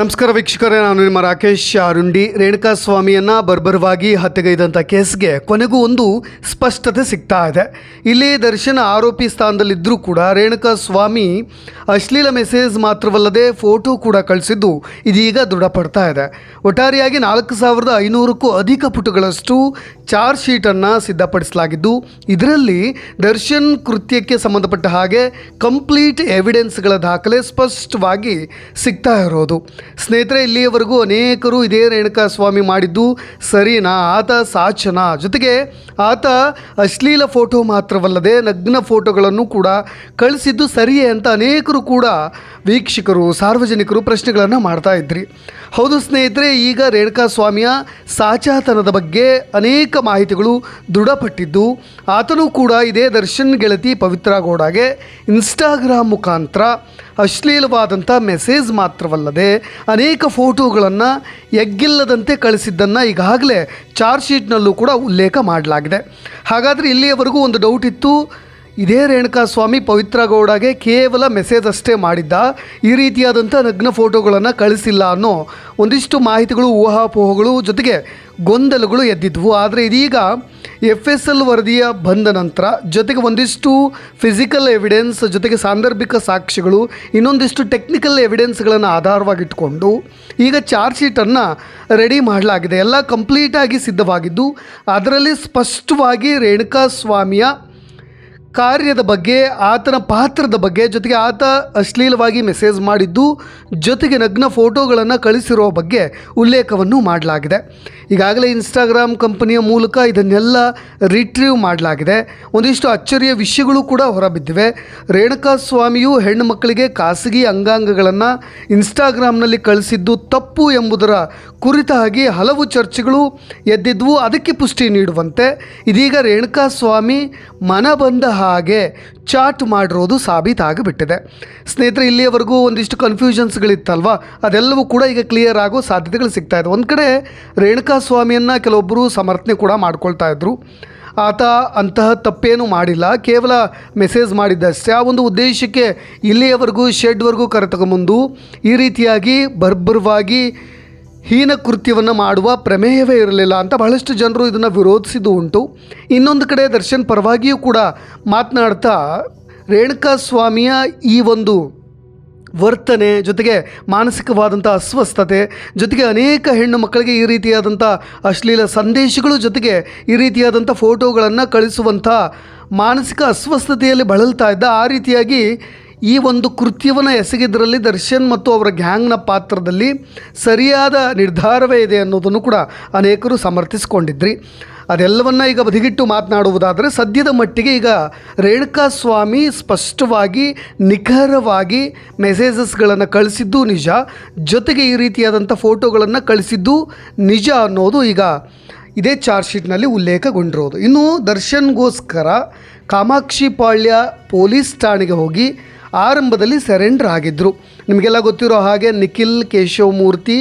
ನಮಸ್ಕಾರ ವೀಕ್ಷಕರೇ, ನಾನು ನಿಮ್ಮ ರಾಕೇಶ್ ಅರುಂಡಿ. ರೇಣುಕಾ ಸ್ವಾಮಿಯನ್ನು ಬರ್ಬರವಾಗಿ ಹತ್ಯೆಗೈದಂಥ ಕೇಸ್ಗೆ ಕೊನೆಗೂ ಒಂದು ಸ್ಪಷ್ಟತೆ ಸಿಗ್ತಾ ಇದೆ. ಇಲ್ಲಿ ದರ್ಶನ ಆರೋಪಿ ಸ್ಥಾನದಲ್ಲಿದ್ದರೂ ಕೂಡ ರೇಣುಕಾ ಸ್ವಾಮಿ ಅಶ್ಲೀಲ ಮೆಸೇಜ್ ಮಾತ್ರವಲ್ಲದೆ ಫೋಟೋ ಕೂಡ ಕಳಿಸಿದ್ದು ಇದೀಗ ದೃಢಪಡ್ತಾ ಇದೆ. ಒಟ್ಟಾರೆಯಾಗಿ ನಾಲ್ಕು ಸಾವಿರದ ಐನೂರಕ್ಕೂ ಅಧಿಕ ಪುಟಗಳಷ್ಟು ಚಾರ್ಜ್ ಶೀಟನ್ನು ಸಿದ್ಧಪಡಿಸಲಾಗಿದ್ದು, ಇದರಲ್ಲಿ ದರ್ಶನ್ ಕೃತ್ಯಕ್ಕೆ ಸಂಬಂಧಪಟ್ಟ ಹಾಗೆ ಕಂಪ್ಲೀಟ್ ಎವಿಡೆನ್ಸ್ಗಳ ದಾಖಲೆ ಸ್ಪಷ್ಟವಾಗಿ ಸಿಗ್ತಾ ಇರೋದು. ಸ್ನೇಹಿತರೆ, ಇಲ್ಲಿಯವರೆಗೂ ಅನೇಕರು ಇದೇ ರೇಣುಕಾ ಸ್ವಾಮಿ ಮಾಡಿದ್ದು ಸರಿನಾ? ಆತ ಸಾಚನ? ಜೊತೆಗೆ ಆತ ಅಶ್ಲೀಲ ಫೋಟೋ ಮಾತ್ರವಲ್ಲದೆ ನಗ್ನ ಫೋಟೋಗಳನ್ನು ಕೂಡ ಕಳಿಸಿದ್ದು ಸರಿಯೇ ಅಂತ ಅನೇಕರು ಕೂಡ ವೀಕ್ಷಕರು, ಸಾರ್ವಜನಿಕರು ಪ್ರಶ್ನೆಗಳನ್ನು ಮಾಡ್ತಾ ಇದ್ರಿ. ಹೌದು ಸ್ನೇಹಿತರೆ, ಈಗ ರೇಣುಕಾ ಸ್ವಾಮಿಯ ಸಾಚಾತನದ ಬಗ್ಗೆ ಅನೇಕ ಮಾಹಿತಿಗಳು ದೃಢಪಟ್ಟಿದ್ದು, ಆತನು ಕೂಡ ಇದೇ ದರ್ಶನ್ ಗೆಳತಿ ಪವಿತ್ರ ಗೌಡಗೆ ಇನ್ಸ್ಟಾಗ್ರಾಮ್ ಮುಖಾಂತರ ಅಶ್ಲೀಲವಾದಂಥ ಮೆಸೇಜ್ ಮಾತ್ರವಲ್ಲದೆ ಅನೇಕ ಫೋಟೋಗಳನ್ನು ಎಗ್ಗಿಲ್ಲದಂತೆ ಕಳಿಸಿದ್ದನ್ನು ಈಗಾಗಲೇ ಚಾರ್ಜ್ ಶೀಟ್ನಲ್ಲೂ ಕೂಡ ಉಲ್ಲೇಖ ಮಾಡಲಾಗಿದೆ. ಹಾಗಾದರೆ ಇಲ್ಲಿಯವರೆಗೂ ಒಂದು ಡೌಟ್ ಇತ್ತು ಇದೇ ರೇಣುಕಾ ಸ್ವಾಮಿ ಪವಿತ್ರ ಗೌಡಗೆ ಕೇವಲ ಮೆಸೇಜ್ ಅಷ್ಟೇ ಮಾಡಿದ್ದ. ಈ ರೀತಿಯಾದಂಥ ನಗ್ನ ಫೋಟೋಗಳನ್ನು ಕಳಿಸಿಲ್ಲ ಅನ್ನೋ ಒಂದಿಷ್ಟು ಮಾಹಿತಿಗಳು, ಊಹಾಪೋಹಗಳು ಜೊತೆಗೆ ಗೊಂದಲಗಳು ಎದ್ದಿದ್ವು. ಆದರೆ ಇದೀಗ ಎಫ್ ಎಸ್ ಎಲ್ ವರದಿಯ ಬಂದ ನಂತರ ಜೊತೆಗೆ ಒಂದಿಷ್ಟು ಫಿಸಿಕಲ್ ಎವಿಡೆನ್ಸ್ ಜೊತೆಗೆ ಸಾಂದರ್ಭಿಕ ಸಾಕ್ಷಿಗಳು, ಇನ್ನೊಂದಿಷ್ಟು ಟೆಕ್ನಿಕಲ್ ಎವಿಡೆನ್ಸ್ಗಳನ್ನು ಆಧಾರವಾಗಿಟ್ಕೊಂಡು ಈಗ ಚಾರ್ಜ್ ಶೀಟನ್ನು ರೆಡಿ ಮಾಡಲಾಗಿದೆ. ಎಲ್ಲ ಕಂಪ್ಲೀಟಾಗಿ ಸಿದ್ಧವಾಗಿದ್ದು, ಅದರಲ್ಲಿ ಸ್ಪಷ್ಟವಾಗಿ ರೇಣುಕಾ ಸ್ವಾಮಿಯ ಕಾರ್ಯದ ಬಗ್ಗೆ, ಆತನ ಪಾತ್ರದ ಬಗ್ಗೆ ಜೊತೆಗೆ ಆತ ಅಶ್ಲೀಲವಾಗಿ ಮೆಸೇಜ್ ಮಾಡಿದ್ದು, ಜೊತೆಗೆ ನಗ್ನ ಫೋಟೋಗಳನ್ನು ಕಳಿಸಿರೋ ಬಗ್ಗೆ ಉಲ್ಲೇಖವನ್ನು ಮಾಡಲಾಗಿದೆ. ಈಗಾಗಲೇ ಇನ್ಸ್ಟಾಗ್ರಾಮ್ ಕಂಪನಿಯ ಮೂಲಕ ಇದನ್ನೆಲ್ಲ ರಿಟ್ರೀವ್ ಮಾಡಲಾಗಿದೆ. ಒಂದಿಷ್ಟು ಅಚ್ಚರಿಯ ವಿಷಯಗಳು ಕೂಡ ಹೊರಬಿದ್ದಿವೆ. ರೇಣುಕಾ ಸ್ವಾಮಿಯು ಹೆಣ್ಣು ಮಕ್ಕಳಿಗೆ ಖಾಸಗಿ ಅಂಗಾಂಗಗಳನ್ನು ಇನ್ಸ್ಟಾಗ್ರಾಮ್ನಲ್ಲಿ ಕಳಿಸಿದ್ದು ತಪ್ಪು ಎಂಬುದರ ಕುರಿತಾಗಿ ಹಲವು ಚರ್ಚೆಗಳು ಎದ್ದಿದ್ವು. ಅದಕ್ಕೆ ಪುಷ್ಟಿ ನೀಡುವಂತೆ. ಇದೀಗ ರೇಣುಕಾ ಸ್ವಾಮಿ ಮನ ಬಂದ ಹಾಗೆ ಚಾಟ್ ಮಾಡಿರೋದು ಸಾಬೀತಾಗಿಬಿಟ್ಟಿದೆ. ಸ್ನೇಹಿತರೆ, ಇಲ್ಲಿಯವರೆಗೂ ಒಂದಿಷ್ಟು ಕನ್ಫ್ಯೂಷನ್ಸ್ಗಳಿತ್ತಲ್ವ ಅದೆಲ್ಲವೂ ಕೂಡ ಈಗ ಕ್ಲಿಯರ್ ಆಗೋ ಸಾಧ್ಯತೆಗಳು ಸಿಗ್ತಾ ಇದೆ. ಒಂದು ಕಡೆ ರೇಣುಕಾ ಸ್ವಾಮಿಯನ್ನು ಕೆಲವೊಬ್ಬರು ಸಮರ್ಥನೆ ಕೂಡ ಮಾಡ್ಕೊಳ್ತಾ ಇದ್ರು. ಆತ ಅಂತಹ ತಪ್ಪೇನು ಮಾಡಿಲ್ಲ. ಕೇವಲ ಮೆಸೇಜ್ ಮಾಡಿದ್ದಷ್ಟೇ ಆ ಒಂದು ಉದ್ದೇಶಕ್ಕೆ ಇಲ್ಲಿಯವರೆಗೂ ಶೆಡ್ವರೆಗೂ ಕರೆತಗೊಂಬಂದು ಈ ರೀತಿಯಾಗಿ ಬರ್ಬರವಾಗಿ ಹೀನ ಕೃತ್ಯವನ್ನು ಮಾಡುವ ಪ್ರಮೇಯವೇ ಇರಲಿಲ್ಲ ಅಂತ ಬಹಳಷ್ಟು ಜನರು ಇದನ್ನು ವಿರೋಧಿಸಿದ್ದು ಉಂಟು. ಇನ್ನೊಂದು ಕಡೆ ದರ್ಶನ್ ಪರವಾಗಿಯೂ ಕೂಡ ಮಾತನಾಡ್ತಾ, ರೇಣುಕಾ ಸ್ವಾಮಿಯ ಈ ಒಂದು ವರ್ತನೆ ಜೊತೆಗೆ ಮಾನಸಿಕವಾದಂಥ ಅಸ್ವಸ್ಥತೆ, ಜೊತೆಗೆ ಅನೇಕ ಹೆಣ್ಣು ಮಕ್ಕಳಿಗೆ ಈ ರೀತಿಯಾದಂಥ ಅಶ್ಲೀಲ ಸಂದೇಶಗಳು ಜೊತೆಗೆ ಈ ರೀತಿಯಾದಂಥ ಫೋಟೋಗಳನ್ನು ಕಳಿಸುವಂಥ ಮಾನಸಿಕ ಅಸ್ವಸ್ಥತೆಯಲ್ಲಿ ಬಳಲ್ತಾ ಇದ್ದ ಆ ರೀತಿಯಾಗಿ ಈ ಒಂದು ಕೃತ್ಯವನ್ನು ಎಸಗಿದ್ರಲ್ಲಿ ದರ್ಶನ್ ಮತ್ತು ಅವರ ಗ್ಯಾಂಗ್ನ ಪಾತ್ರದಲ್ಲಿ ಸರಿಯಾದ ನಿರ್ಧಾರವೇ ಇದೆ ಅನ್ನೋದನ್ನು ಕೂಡ ಅನೇಕರು ಸಮರ್ಥಿಸಿಕೊಂಡಿದ್ರಿ. ಅದೆಲ್ಲವನ್ನ ಈಗ ಬದಿಗಿಟ್ಟು ಮಾತನಾಡುವುದಾದರೆ ಸದ್ಯದ ಮಟ್ಟಿಗೆ ಈಗ ರೇಣುಕಾ ಸ್ವಾಮಿ ಸ್ಪಷ್ಟವಾಗಿ, ನಿಖರವಾಗಿ ಮೆಸೇಜಸ್ಗಳನ್ನು ಕಳಿಸಿದ್ದು ನಿಜ. ಜೊತೆಗೆ ಈ ರೀತಿಯಾದಂಥ ಫೋಟೋಗಳನ್ನು ಕಳಿಸಿದ್ದು ನಿಜ ಅನ್ನೋದು ಈಗ ಇದೇ ಚಾರ್ಜ್ ಶೀಟ್ನಲ್ಲಿ ಉಲ್ಲೇಖಗೊಂಡಿರೋದು. ಇನ್ನು ದರ್ಶನ್ಗೋಸ್ಕರ ಕಾಮಾಕ್ಷಿಪಾಳ್ಯ ಪೊಲೀಸ್ ಠಾಣೆಗೆ ಹೋಗಿ ಆರಂಭದಲ್ಲಿ ಸರೆಂಡರ್ ಆಗಿದ್ದರು ನಿಮಗೆಲ್ಲ ಗೊತ್ತಿರೋ ಹಾಗೆ ನಿಖಿಲ್ ಕೇಶವಮೂರ್ತಿ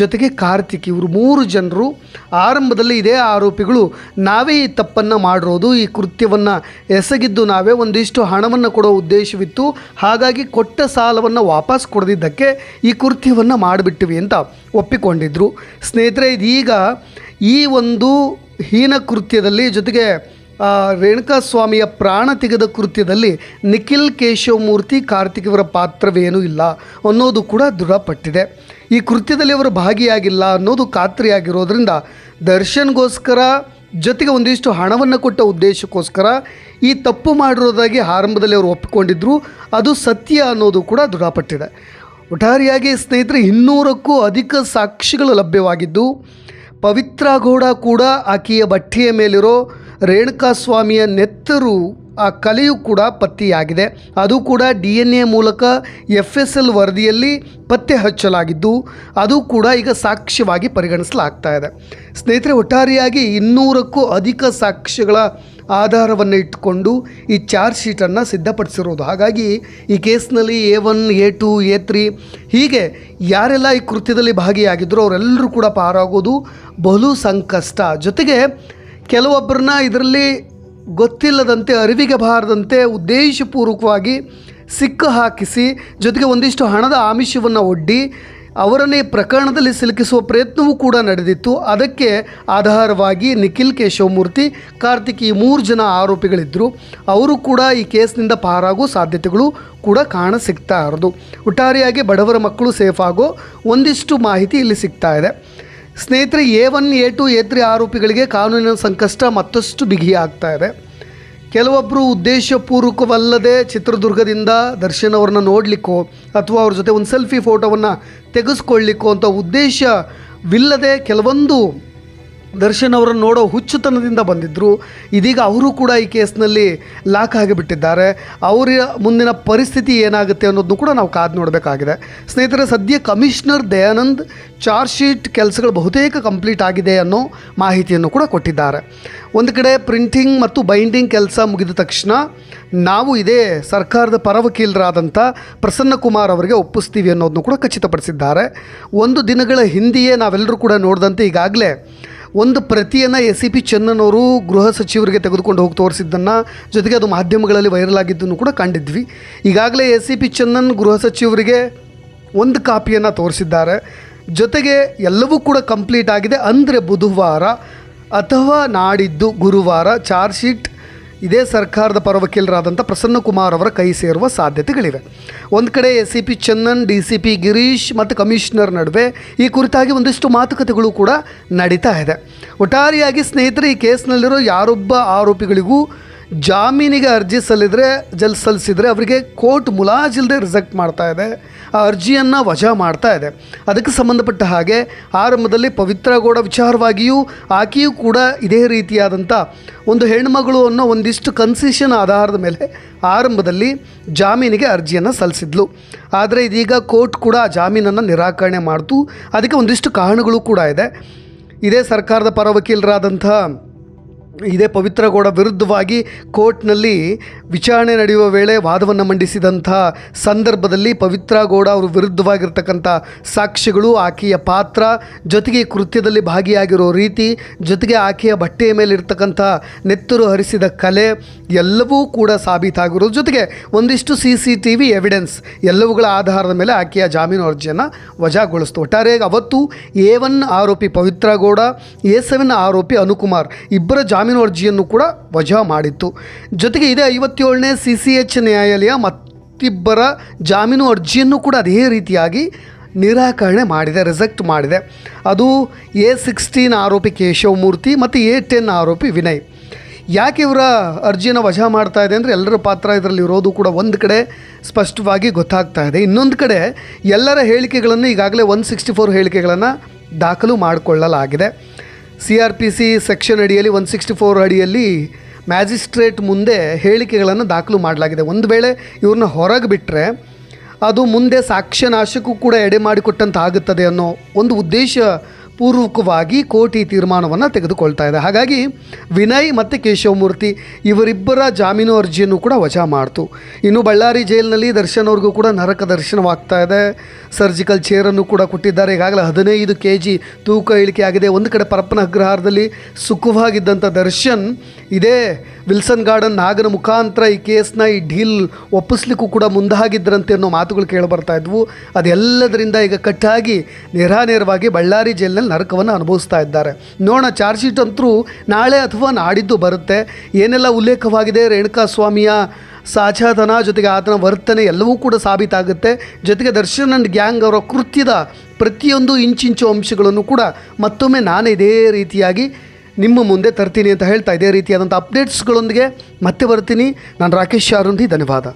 ಜೊತೆಗೆ ಕಾರ್ತಿಕ್ ಇವರು ಮೂರು ಜನರು. ಆರಂಭದಲ್ಲಿ ಇದೇ ಆರೋಪಿಗಳು ನಾವೇ ಈ ತಪ್ಪನ್ನು ಮಾಡಿರೋದು, ಈ ಕೃತ್ಯವನ್ನು ಎಸಗಿದ್ದು ನಾವೇ ಒಂದಿಷ್ಟು ಹಣವನ್ನು ಕೊಡೋ ಉದ್ದೇಶವಿತ್ತು. ಹಾಗಾಗಿ ಕೊಟ್ಟ ಸಾಲವನ್ನು ವಾಪಸ್ ಕೊಡದಿದ್ದಕ್ಕೆ ಈ ಕೃತ್ಯವನ್ನು ಮಾಡಿಬಿಟ್ಟಿವಿ ಅಂತ ಒಪ್ಪಿಕೊಂಡಿದ್ದರು ಸ್ನೇಹಿತರೆ, ಇದೀಗ ಈ ಒಂದು ಹೀನ ಕೃತ್ಯದಲ್ಲಿ ಜೊತೆಗೆ ಆ, ರೇಣುಕಾ ಸ್ವಾಮಿಯ ಪ್ರಾಣ ತೆಗೆದ ಕೃತ್ಯದಲ್ಲಿ ನಿಖಿಲ್ ಕೇಶವಮೂರ್ತಿ ಕಾರ್ತಿಕ್ ಇವರ ಪಾತ್ರವೇನೂ ಇಲ್ಲ ಅನ್ನೋದು ಕೂಡ ದೃಢಪಟ್ಟಿದೆ. ಈ ಕೃತ್ಯದಲ್ಲಿ ಅವರು ಭಾಗಿಯಾಗಿಲ್ಲ ಅನ್ನೋದು ಖಾತ್ರಿಯಾಗಿರೋದ್ರಿಂದ ದರ್ಶನ್ಗೋಸ್ಕರ ಜೊತೆಗೆ ಒಂದಿಷ್ಟು ಹಣವನ್ನು ಕೊಟ್ಟ ಉದ್ದೇಶಕ್ಕೋಸ್ಕರ ಈ ತಪ್ಪು ಮಾಡಿರೋದಾಗಿ ಆರಂಭದಲ್ಲಿ ಅವರು ಒಪ್ಪಿಕೊಂಡಿದ್ದರು ಅದು ಸತ್ಯ ಅನ್ನೋದು ಕೂಡ ದೃಢಪಟ್ಟಿದೆ. ಒಟ್ಟಾರೆಯಾಗಿ ಸ್ನೇಹಿತರೆ ಇನ್ನೂರಕ್ಕೂ ಅಧಿಕ ಸಾಕ್ಷಿಗಳು ಲಭ್ಯವಾಗಿದ್ದು ಪವಿತ್ರ ಗೌಡ ಕೂಡ ಆಕೆಯ ಬಟ್ಟೆಯ ಮೇಲಿರೋ ರೇಣುಕಾ ಸ್ವಾಮಿಯ ನೆತ್ತರು ಆ ಕಲೆಯು ಕೂಡ ಪತ್ತೆಯಾಗಿದೆ. ಅದು ಕೂಡ ಡಿ ಎನ್ ಎ ಮೂಲಕ ಎಫ್ ಎಸ್ ಎಲ್ ವರದಿಯಲ್ಲಿ ಪತ್ತೆ ಹಚ್ಚಲಾಗಿದ್ದು, ಅದು ಕೂಡ ಈಗ ಸಾಕ್ಷ್ಯವಾಗಿ ಪರಿಗಣಿಸಲಾಗ್ತಾ ಇದೆ. ಸ್ನೇಹಿತರೆ, ಒಟ್ಟಾರೆಯಾಗಿ ಇನ್ನೂರಕ್ಕೂ ಅಧಿಕ ಸಾಕ್ಷ್ಯಗಳ ಆಧಾರವನ್ನು ಇಟ್ಟುಕೊಂಡು ಈ ಚಾರ್ಜ್ ಶೀಟನ್ನು ಸಿದ್ಧಪಡಿಸಿರೋದು. ಹಾಗಾಗಿ ಈ ಕೇಸ್ನಲ್ಲಿ A one, A two, A three ಹೀಗೆ ಯಾರೆಲ್ಲ ಈ ಕೃತ್ಯದಲ್ಲಿ ಭಾಗಿಯಾಗಿದ್ದರೂ ಅವರೆಲ್ಲರೂ ಕೂಡ ಪಾರಾಗೋದು ಬಲು ಸಂಕಷ್ಟ. ಜೊತೆಗೆ ಕೆಲವೊಬ್ಬರನ್ನ ಇದರಲ್ಲಿ ಗೊತ್ತಿಲ್ಲದಂತೆ, ಅರಿವಿಗೆ ಬಾರದಂತೆ, ಉದ್ದೇಶಪೂರ್ವಕವಾಗಿ ಸಿಕ್ಕು ಹಾಕಿಸಿ, ಜೊತೆಗೆ ಒಂದಿಷ್ಟು ಹಣದ ಆಮಿಷವನ್ನು ಒಡ್ಡಿ, ಅವರನ್ನೇ ಪ್ರಕರಣದಲ್ಲಿ ಸಿಲುಕಿಸುವ ಪ್ರಯತ್ನವೂ ಕೂಡ ನಡೆದಿತ್ತು. ಅದಕ್ಕೆ ಆಧಾರವಾಗಿ ನಿಖಿಲ್ ಕೇಶವಮೂರ್ತಿ, ಕಾರ್ತಿಕ್ ಈ ಮೂರು ಜನ ಆರೋಪಿಗಳಿದ್ದರು ಅವರು ಕೂಡ ಈ ಕೇಸ್ನಿಂದ ಪಾರಾಗೋ ಸಾಧ್ಯತೆಗಳು ಕೂಡ ಕಾಣ ಸಿಗ್ತಾ ಇರೋದು. ಒಟ್ಟಾರೆಯಾಗಿ ಬಡವರ ಮಕ್ಕಳು ಸೇಫ್ ಆಗೋ ಒಂದಿಷ್ಟು ಮಾಹಿತಿ ಇಲ್ಲಿ ಸಿಗ್ತಾ ಇದೆ. ಸ್ನೇಹಿತರೆ, A one, A two, A three ಆರೋಪಿಗಳಿಗೆ ಕಾನೂನಿನ ಸಂಕಷ್ಟ ಮತ್ತಷ್ಟು ಬಿಗಿಯಾಗ್ತಾ ಇದೆ. ಕೆಲವೊಬ್ಬರು ಉದ್ದೇಶಪೂರ್ವಕವಲ್ಲದೆ ಚಿತ್ರದುರ್ಗದಿಂದ ದರ್ಶನ್ ಅವ್ರನ್ನ ನೋಡಲಿಕ್ಕೋ ಅಥವಾ ಅವ್ರ ಜೊತೆ ಒಂದು ಸೆಲ್ಫಿ ಫೋಟೋವನ್ನು ತೆಗೆಸ್ಕೊಳ್ಳಿಕ್ಕೋ ಅಂತ ಉದ್ದೇಶವಿಲ್ಲದೆ ಕೆಲವೊಂದು ದರ್ಶನ್ ಅವರನ್ನು ನೋಡೋ ಹುಚ್ಚುತನದಿಂದ ಬಂದಿದ್ದರು ಇದೀಗ ಅವರು ಕೂಡ ಈ ಕೇಸ್ನಲ್ಲಿ ಲಾಕ್ ಆಗಿಬಿಟ್ಟಿದ್ದಾರೆ. ಅವರ ಮುಂದಿನ ಪರಿಸ್ಥಿತಿ ಏನಾಗುತ್ತೆ ಅನ್ನೋದನ್ನು ಕೂಡ ನಾವು ಕಾದು ನೋಡಬೇಕಾಗಿದೆ. ಸ್ನೇಹಿತರೆ, ಸದ್ಯ ಕಮಿಷನರ್ ದಯಾನಂದ್ ಚಾರ್ಜ್ ಶೀಟ್ ಕೆಲಸಗಳು ಬಹುತೇಕ ಕಂಪ್ಲೀಟ್ ಆಗಿದೆ ಅನ್ನೋ ಮಾಹಿತಿಯನ್ನು ಕೂಡ ಕೊಟ್ಟಿದ್ದಾರೆ. ಒಂದು ಕಡೆ ಪ್ರಿಂಟಿಂಗ್ ಮತ್ತು ಬೈಂಡಿಂಗ್ ಕೆಲಸ ಮುಗಿದ ತಕ್ಷಣ ನಾವು ಇದೇ ಸರ್ಕಾರದ ಪರ ವಕೀಲರಾದಂಥ ಪ್ರಸನ್ನ ಕುಮಾರ್ ಅವರಿಗೆ ಒಪ್ಪಿಸ್ತೀವಿ ಅನ್ನೋದನ್ನು ಕೂಡ ಖಚಿತಪಡಿಸಿದ್ದಾರೆ. ಒಂದು ದಿನಗಳ ಹಿಂದೆಯೇ ನಾವೆಲ್ಲರೂ ಕೂಡ ನೋಡಿದಂತೆ ಈಗಾಗಲೇ ಒಂದು ಪ್ರತಿಯನ್ನು ಎಸ್ ಸಿ ಪಿ ಚೆನ್ನನವರು ಗೃಹ ಸಚಿವರಿಗೆ ತೆಗೆದುಕೊಂಡು ಹೋಗಿ ತೋರಿಸಿದ್ದನ್ನು ಜೊತೆಗೆ ಅದು ಮಾಧ್ಯಮಗಳಲ್ಲಿ ವೈರಲ್ ಆಗಿದ್ದನ್ನು ಕೂಡ ಕಂಡಿದ್ವಿ. ಈಗಾಗಲೇ ಎಸ್ ಸಿ ಪಿ ಚೆನ್ನನ್ ಗೃಹ ಸಚಿವರಿಗೆ ಒಂದು ಕಾಪಿಯನ್ನು ತೋರಿಸಿದ್ದಾರೆ. ಜೊತೆಗೆ ಎಲ್ಲವೂ ಕೂಡ ಕಂಪ್ಲೀಟ್ ಆಗಿದೆ. ಅಂದರೆ ಬುಧವಾರ ಅಥವಾ ನಾಡಿದ್ದು ಗುರುವಾರ ಚಾರ್ಜ್ ಶೀಟ್ ಇದೇ ಸರ್ಕಾರದ ಪರ ವಕೀಲರಾದಂಥ ಪ್ರಸನ್ನ ಕುಮಾರ್ ಅವರ ಕೈ ಸೇರುವ ಸಾಧ್ಯತೆಗಳಿವೆ. ಒಂದು ಕಡೆ S C P Chandan D C P Girish ಮತ್ತು ಕಮಿಷನರ್ ನಡುವೆ ಈ ಕುರಿತಾಗಿ ಒಂದಿಷ್ಟು ಮಾತುಕತೆಗಳು ಕೂಡ ನಡೀತಾ ಇದೆ. ಒಟ್ಟಾರೆಯಾಗಿ ಸ್ನೇಹಿತರೆ, ಈ ಕೇಸ್ನಲ್ಲಿರೋ ಯಾರೊಬ್ಬ ಆರೋಪಿಗಳಿಗೂ ಜಾಮೀನಿಗೆ ಅರ್ಜಿ ಸಲ್ಲಿದ್ರೆ, ಜಲ್ ಸಲ್ಲಿಸಿದರೆ ಅವರಿಗೆ ಕೋರ್ಟ್ ಮುಲಾಜಿಲ್ಲದೆ ರಿಜೆಕ್ಟ್ ಮಾಡ್ತಾ ಇದೆ. ಆ ಅರ್ಜಿಯನ್ನು ವಜಾ ಮಾಡ್ತಾ ಇದೆ. ಅದಕ್ಕೆ ಸಂಬಂಧಪಟ್ಟ ಹಾಗೆ ಆರಂಭದಲ್ಲಿ ಪವಿತ್ರ ಗೌಡ ವಿಚಾರವಾಗಿಯೂ ಆಕೆಯೂ ಕೂಡ ಇದೇ ರೀತಿಯಾದಂಥ ಒಂದು ಹೆಣ್ಮಗಳು ಅನ್ನೋ ಒಂದಿಷ್ಟು ಕನ್ಸಿಷನ್ ಆಧಾರದ ಮೇಲೆ ಆರಂಭದಲ್ಲಿ ಜಾಮೀನಿಗೆ ಅರ್ಜಿಯನ್ನು ಸಲ್ಲಿಸಿದ್ಲು. ಆದರೆ ಇದೀಗ ಕೋರ್ಟ್ ಕೂಡ ಆ ಜಾಮೀನನ್ನು ನಿರಾಕರಣೆ ಮಾಡ್ತು. ಅದಕ್ಕೆ ಒಂದಿಷ್ಟು ಕಾರಣಗಳು ಕೂಡ ಇದೆ. ಇದೇ ಸರ್ಕಾರದ ಪರ ವಕೀಲರಾದಂಥ ಇದೇ ಪವಿತ್ರಗೌಡ ವಿರುದ್ಧವಾಗಿ ಕೋರ್ಟ್ನಲ್ಲಿ ವಿಚಾರಣೆ ನಡೆಯುವ ವೇಳೆ ವಾದವನ್ನು ಮಂಡಿಸಿದಂಥ ಸಂದರ್ಭದಲ್ಲಿ ಪವಿತ್ರಗೌಡ ಅವರು ವಿರುದ್ಧವಾಗಿರ್ತಕ್ಕಂಥ ಸಾಕ್ಷ್ಯಗಳು ಆಕೆಯ ಪಾತ್ರ, ಜೊತೆಗೆ ಕೃತ್ಯದಲ್ಲಿ ಭಾಗಿಯಾಗಿರೋ ರೀತಿ, ಜೊತೆಗೆ ಆಕೆಯ ಬಟ್ಟೆಯ ಮೇಲೆ ಇರ್ತಕ್ಕಂಥ ನೆತ್ತರು ಹರಿಸಿದ ಕಲೆ ಎಲ್ಲವೂ ಕೂಡ ಸಾಬೀತಾಗಿರೋ ಜೊತೆಗೆ ಒಂದಿಷ್ಟು C C T V evidence ಎಲ್ಲವುಗಳ ಆಧಾರದ ಮೇಲೆ ಆಕೆಯ ಜಾಮೀನು ಅರ್ಜಿಯನ್ನು ವಜಾಗೊಳಿಸ್ತು. ಒಟ್ಟಾರೆಯಾಗಿ ಅವತ್ತು ಎ ಒನ್ ಆರೋಪಿ ಪವಿತ್ರ ಗೌಡ, ಎ ಸೆವೆನ್ ಆರೋಪಿ ಅನುಕುಮಾರ್ ಇಬ್ಬರ ಜಾಮೀನು ಅರ್ಜಿಯನ್ನು ಕೂಡ ವಜಾ ಮಾಡಿತ್ತು. ಜೊತೆಗೆ ಇದೇ ಐವತ್ತೇಳನೇ ಸಿ ಸಿ ಎಚ್ ನ್ಯಾಯಾಲಯ ಮತ್ತಿಬ್ಬರ ಜಾಮೀನು ಅರ್ಜಿಯನ್ನು ಕೂಡ ಅದೇ ರೀತಿಯಾಗಿ ನಿರಾಕರಣೆ ಮಾಡಿದೆ, ರಿಜೆಕ್ಟ್ ಮಾಡಿದೆ. ಅದು ಎ ಸಿಕ್ಸ್ಟೀನ್ ಆರೋಪಿ ಕೇಶವಮೂರ್ತಿ ಮತ್ತು ಎ ಟೆನ್ ಆರೋಪಿ ವಿನಯ್. ಯಾಕೆ ಇವರ ಅರ್ಜಿಯನ್ನು ವಜಾ ಮಾಡ್ತಾ ಇದೆ ಅಂದರೆ ಎಲ್ಲರ ಪಾತ್ರ ಇದರಲ್ಲಿ ಇರೋದು ಕೂಡ ಒಂದು ಕಡೆ ಸ್ಪಷ್ಟವಾಗಿ ಗೊತ್ತಾಗ್ತಾ ಇದೆ. ಇನ್ನೊಂದು ಕಡೆ ಎಲ್ಲರ ಹೇಳಿಕೆಗಳನ್ನು ಈಗಾಗಲೇ ಒನ್ ಸಿಕ್ಸ್ಟಿ ಫೋರ್ ಹೇಳಿಕೆಗಳನ್ನು ದಾಖಲು ಮಾಡಿಕೊಳ್ಳಲಾಗಿದೆ. C R P C section ಅಡಿಯಲ್ಲಿ ಒನ್ ಸಿಕ್ಸ್ಟಿ ಫೋರ್ ಅಡಿಯಲ್ಲಿ ಮ್ಯಾಜಿಸ್ಟ್ರೇಟ್ ಮುಂದೆ ಹೇಳಿಕೆಗಳನ್ನು ದಾಖಲು ಮಾಡಲಾಗಿದೆ. ಒಂದು ವೇಳೆ ಇವ್ರನ್ನ ಹೊರಗೆ ಬಿಟ್ಟರೆ ಅದು ಮುಂದೆ ಸಾಕ್ಷ್ಯನಾಶಕ್ಕೂ ಕೂಡ ಎಡೆ ಮಾಡಿಕೊಟ್ಟಂತಾಗುತ್ತದೆ ಅನ್ನೋ ಒಂದು ಉದ್ದೇಶ ಪೂರ್ವಕವಾಗಿ ಕೋಟಿ ತೀರ್ಮಾನವನ್ನು ತೆಗೆದುಕೊಳ್ತಾ ಇದೆ. ಹಾಗಾಗಿ ವಿನಯ್ ಮತ್ತು ಕೇಶವಮೂರ್ತಿ ಇವರಿಬ್ಬರ ಜಾಮೀನು ಅರ್ಜಿಯನ್ನು ಕೂಡ ವಜಾ ಮಾಡ್ತು. ಇನ್ನು ಬಳ್ಳಾರಿ ಜೈಲಿನಲ್ಲಿ ದರ್ಶನ್ ಅವ್ರಿಗೂ ಕೂಡ ನರಕ ದರ್ಶನವಾಗ್ತಾ ಇದೆ. ಸರ್ಜಿಕಲ್ ಚೇರನ್ನು ಕೂಡ ಕೊಟ್ಟಿದ್ದಾರೆ. ಈಗಾಗಲೇ ಹದಿನೈದು ಕೆ ಜಿ ತೂಕ ಇಳಿಕೆ ಆಗಿದೆ ಒಂದು ಕಡೆ ಪರಪ್ಪನ ಅಗ್ರಹಾರದಲ್ಲಿ ಸುಖವಾಗಿದ್ದಂಥ ದರ್ಶನ್ ಇದೇ ವಿಲ್ಸನ್ ಗಾರ್ಡನ್ ನಾಗನ ಮುಖಾಂತರ ಈ ಕೇಸ್ನ ಈ ಡೀಲ್ ಒಪ್ಪಿಸ್ಲಿಕ್ಕೂ ಕೂಡ ಮುಂದಾಗಿದ್ದರಂತೆ ಅನ್ನೋ ಮಾತುಗಳು ಕೇಳಿಬರ್ತಾ ಇದ್ವು. ಅದೆಲ್ಲದರಿಂದ ಈಗ ಕಟ್ಟಾಗಿ ನೇರಾನೇರವಾಗಿ ಬಳ್ಳಾರಿ ಜೈಲಿನಲ್ಲಿ ನರಕವನ್ನು ಅನುಭವಿಸ್ತಾ ಇದ್ದಾರೆ. ನೋಡೋಣ ಚಾರ್ಜ್ ಶೀಟ್ ಅಂತೂ ನಾಳೆ ಅಥವಾ ನಾಡಿದ್ದು ಬರುತ್ತೆ. ಏನೆಲ್ಲ ಉಲ್ಲೇಖವಾಗಿದೆ? ರೇಣುಕಾ ಸ್ವಾಮಿಯ ಸಾಚಾತನ ಜೊತೆಗೆ ಆತನ ವರ್ತನೆ ಎಲ್ಲವೂ ಕೂಡ ಸಾಬೀತಾಗುತ್ತೆ. ಜೊತೆಗೆ ದರ್ಶನ್ ಅಂಡ್ ಗ್ಯಾಂಗ್ ಅವರ ಕೃತ್ಯದ ಪ್ರತಿಯೊಂದು ಇಂಚಿಂಚು ಅಂಶಗಳನ್ನು ಕೂಡ ಮತ್ತೊಮ್ಮೆ ನಾನು ಇದೇ ರೀತಿಯಾಗಿ ನಿಮ್ಮ ಮುಂದೆ ತರ್ತೀನಿ ಅಂತ ಹೇಳ್ತಾ ಇದೇ ರೀತಿಯಾದಂಥ ಅಪ್ಡೇಟ್ಸ್ಗಳೊಂದಿಗೆ ಮತ್ತೆ ಬರ್ತೀನಿ. ನಾನು ರಾಕೇಶ್ ಶಾರುಂಡಿ ಧನ್ಯವಾದ.